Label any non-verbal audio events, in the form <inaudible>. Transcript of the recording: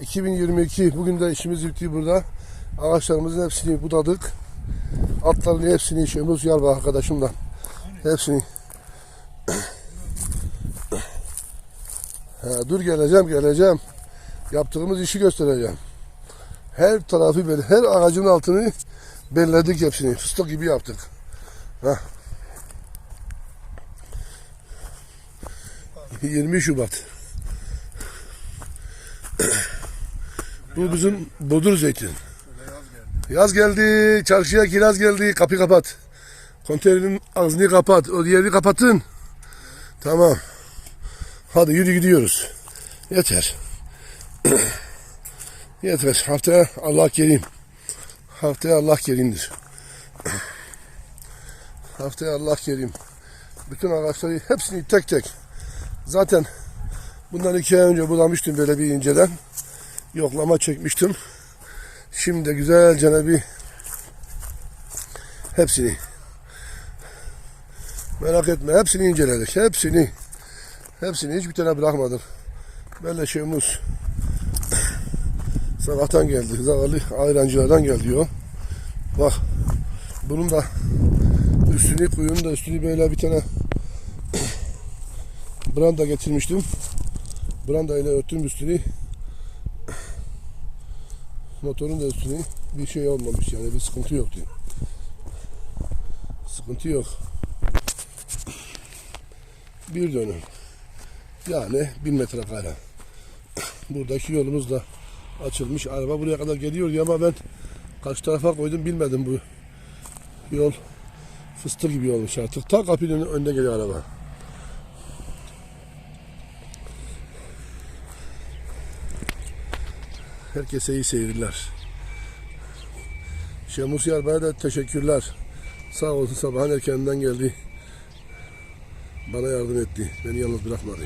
2022 bugün de işimiz bitti burada. Ağaçlarımızın hepsini budadık. Atların hepsini Şemuz Yalba arkadaşımla hepsini ha, dur geleceğim geleceğim. Yaptığımız işi göstereceğim. Her tarafı böyle her ağacın altını belledik hepsini. Fıstık gibi yaptık. Ha. <laughs> 20 Şubat. Bu bizim bodur zeytin. Yaz geldi, çarşıya kiraz geldi, kapıyı kapat. Konteynerin ağzını kapat, o diğerini kapatın. Tamam. Hadi yürü gidiyoruz. Yeter. <clears throat> Yeter. Haftaya Allah kerim. Haftaya Allah kerimdir. <clears throat> Haftaya Allah kerim. Bütün ağaçları hepsini tek tek. Zaten bundan iki ay önce bulamıştım böyle bir inceden. Yoklama çekmiştim. Şimdi güzelce bir hepsini merak etme hepsini inceledik. Hepsini hepsini hiçbir tane bırakmadım. Böyle şeyimiz <coughs> sabahtan geldi. Zavallı ayrancılardan geldi o. Bak bunun da üstünü kuyunun da üstünü böyle bir tane <coughs> branda getirmiştim. Branda ile örttüm üstünü. Motorun da üstünü bir şey olmamış yani bir sıkıntı yoktu. Sıkıntı yok. Bir dönüm. Yani bin metrekare. Buradaki yolumuz da açılmış. Araba buraya kadar geliyor ama ben kaç tarafa koydum bilmedim bu yol. Fıstık gibi olmuş artık. Ta kapının önüne geliyor araba. Herkese iyi seyirler. Şemus Yarba'ya da teşekkürler. Sağ olsun sabahın erkeninden geldi. Bana yardım etti. Beni yalnız bırakmadı.